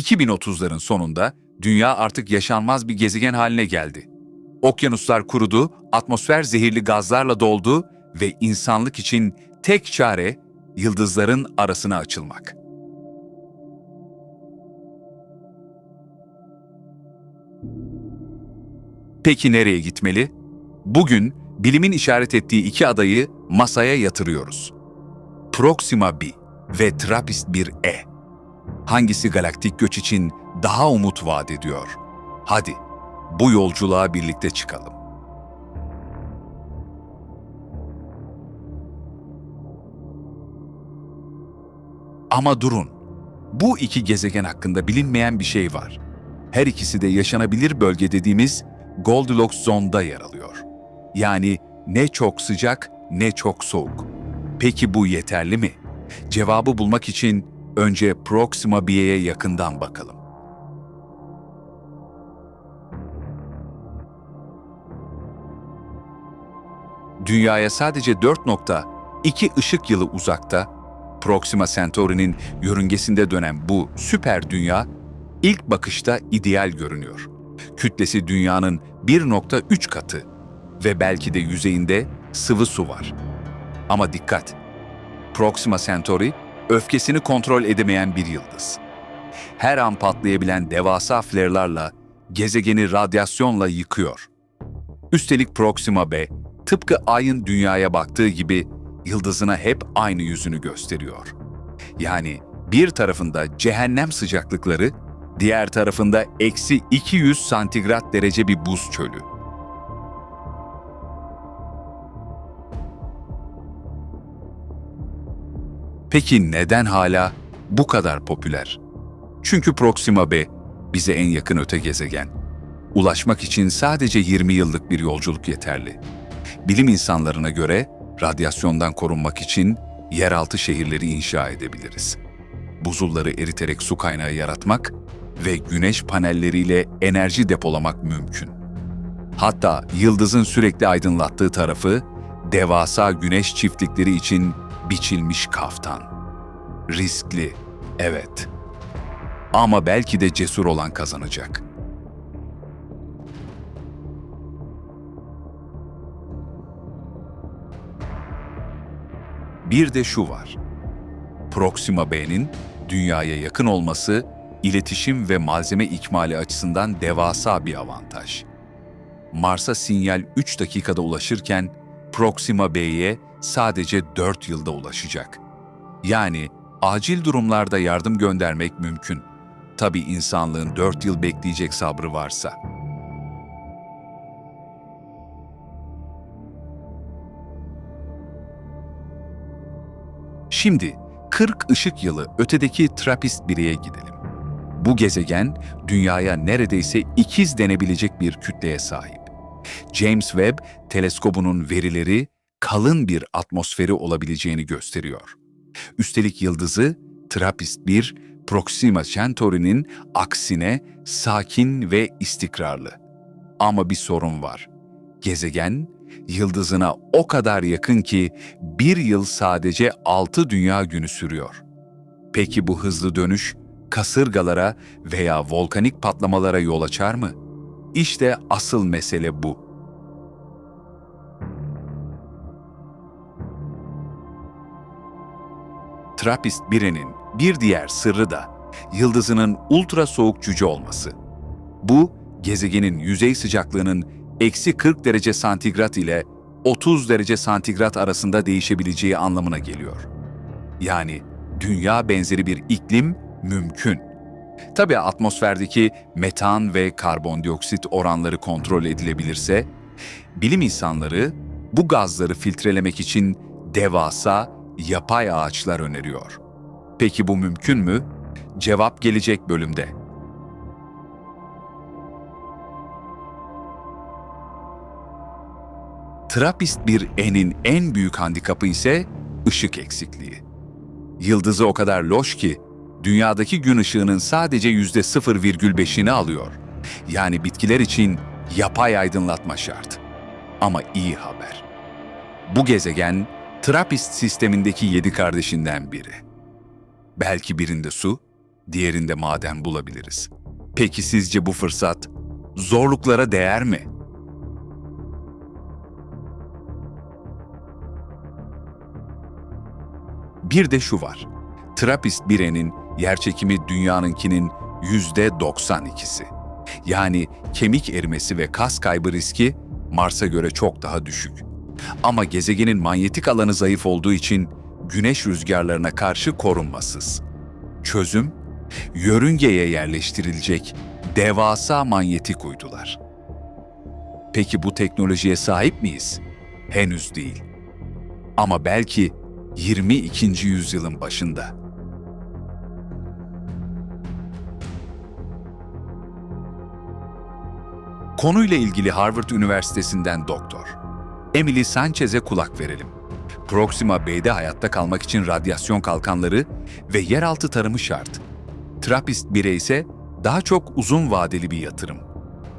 2030'ların sonunda dünya artık yaşanmaz bir gezegen haline geldi. Okyanuslar kurudu, atmosfer zehirli gazlarla doldu ve insanlık için tek çare yıldızların arasına açılmak. Peki nereye gitmeli? Bugün bilimin işaret ettiği iki adayı masaya yatırıyoruz. Proxima b ve TRAPPIST-1e. Hangisi galaktik göç için daha umut vaat ediyor? Hadi bu yolculuğa birlikte çıkalım. Ama durun. Bu iki gezegen hakkında bilinmeyen bir şey var. Her ikisi de yaşanabilir bölge dediğimiz Goldilocks zonda yer alıyor. Yani ne çok sıcak ne çok soğuk. Peki bu yeterli mi? Cevabı bulmak için önce Proxima B'ye yakından bakalım. Dünyaya sadece 4.2 ışık yılı uzakta, Proxima Centauri'nin yörüngesinde dönen bu süper dünya ilk bakışta ideal görünüyor. Kütlesi dünyanın 1.3 katı ve belki de yüzeyinde sıvı su var. Ama dikkat! Proxima Centauri, öfkesini kontrol edemeyen bir yıldız. Her an patlayabilen devasa flare'larla gezegeni radyasyonla yıkıyor. Üstelik Proxima B, tıpkı Ay'ın dünyaya baktığı gibi yıldızına hep aynı yüzünü gösteriyor. Yani bir tarafında cehennem sıcaklıkları, diğer tarafında eksi 200 santigrat derece bir buz çölü. Peki neden hala bu kadar popüler? Çünkü Proxima B bize en yakın öte gezegen. Ulaşmak için sadece 20 yıllık bir yolculuk yeterli. Bilim insanlarına göre radyasyondan korunmak için yeraltı şehirleri inşa edebiliriz. Buzulları eriterek su kaynağı yaratmak ve güneş panelleriyle enerji depolamak mümkün. Hatta yıldızın sürekli aydınlattığı tarafı devasa güneş çiftlikleri için biçilmiş kaftan. Riskli, evet. Ama belki de cesur olan kazanacak. Bir de şu var. Proxima B'nin dünyaya yakın olması iletişim ve malzeme ikmali açısından devasa bir avantaj. Mars'a sinyal 3 dakikada ulaşırken Proxima B'ye sadece 4 yılda ulaşacak. Yani acil durumlarda yardım göndermek mümkün. Tabii insanlığın 4 yıl bekleyecek sabrı varsa. Şimdi 40 ışık yılı ötedeki TRAPPIST-1'e gidelim. Bu gezegen dünyaya neredeyse ikiz denebilecek bir kütleye sahip. James Webb teleskobunun verileri kalın bir atmosferi olabileceğini gösteriyor. Üstelik yıldızı TRAPPIST-1 Proxima Centauri'nin aksine sakin ve istikrarlı. Ama bir sorun var. Gezegen yıldızına o kadar yakın ki bir yıl sadece 6 dünya günü sürüyor. Peki bu hızlı dönüş kasırgalara veya volkanik patlamalara yol açar mı? İşte asıl mesele bu. TRAPPIST-1'in bir diğer sırrı da yıldızının ultra soğuk cüce olması. Bu, gezegenin yüzey sıcaklığının eksi 40 derece santigrat ile 30 derece santigrat arasında değişebileceği anlamına geliyor. Yani dünya benzeri bir iklim mümkün. Tabii atmosferdeki metan ve karbondioksit oranları kontrol edilebilirse, bilim insanları bu gazları filtrelemek için devasa yapay ağaçlar öneriyor. Peki bu mümkün mü? Cevap gelecek bölümde. TRAPPIST-1E'nin en büyük handikapı ise ışık eksikliği. Yıldızı o kadar loş ki dünyadaki gün ışığının sadece yüzde 0,5'ini alıyor. Yani bitkiler için yapay aydınlatma şart. Ama iyi haber. Bu gezegen Trappist sistemindeki yedi kardeşinden biri. Belki birinde su, diğerinde maden bulabiliriz. Peki sizce bu fırsat zorluklara değer mi? Bir de şu var. Trappist 1'enin yerçekimi dünyanınkinin yüzde 92'si. Yani kemik erimesi ve kas kaybı riski Mars'a göre çok daha düşük. Ama gezegenin manyetik alanı zayıf olduğu için güneş rüzgarlarına karşı korunmasız. Çözüm, yörüngeye yerleştirilecek devasa manyetik uydular. Peki bu teknolojiye sahip miyiz? Henüz değil. Ama belki 22. yüzyılın başında. Konuyla ilgili Harvard Üniversitesi'nden doktor. Emily Sanchez'e kulak verelim. Proxima B'de hayatta kalmak için radyasyon kalkanları ve yeraltı tarımı şart. Trappist birey ise daha çok uzun vadeli bir yatırım.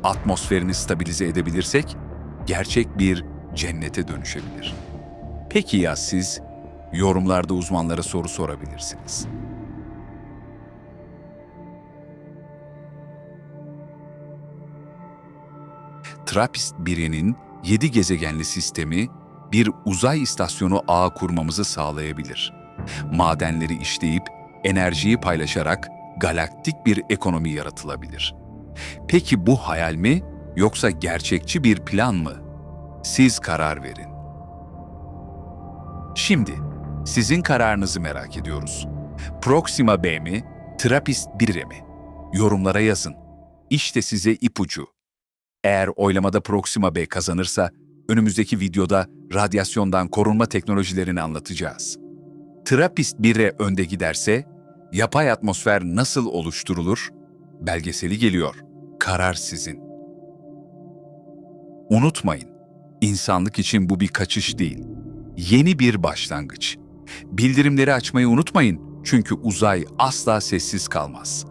Atmosferini stabilize edebilirsek gerçek bir cennete dönüşebilir. Peki ya siz? Yorumlarda uzmanlara soru sorabilirsiniz. Trappist 1'inin 7 gezegenli sistemi bir uzay istasyonu ağı kurmamızı sağlayabilir. Madenleri işleyip enerjiyi paylaşarak galaktik bir ekonomi yaratılabilir. Peki bu hayal mi yoksa gerçekçi bir plan mı? Siz karar verin. Şimdi sizin kararınızı merak ediyoruz. Proxima B mi, Trappist 1'e mi? Yorumlara yazın. İşte size ipucu. Eğer oylamada Proxima B kazanırsa, önümüzdeki videoda radyasyondan korunma teknolojilerini anlatacağız. Trappist 1'e önde giderse, yapay atmosfer nasıl oluşturulur? Belgeseli geliyor. Karar sizin. Unutmayın, insanlık için bu bir kaçış değil, yeni bir başlangıç. Bildirimleri açmayı unutmayın çünkü uzay asla sessiz kalmaz.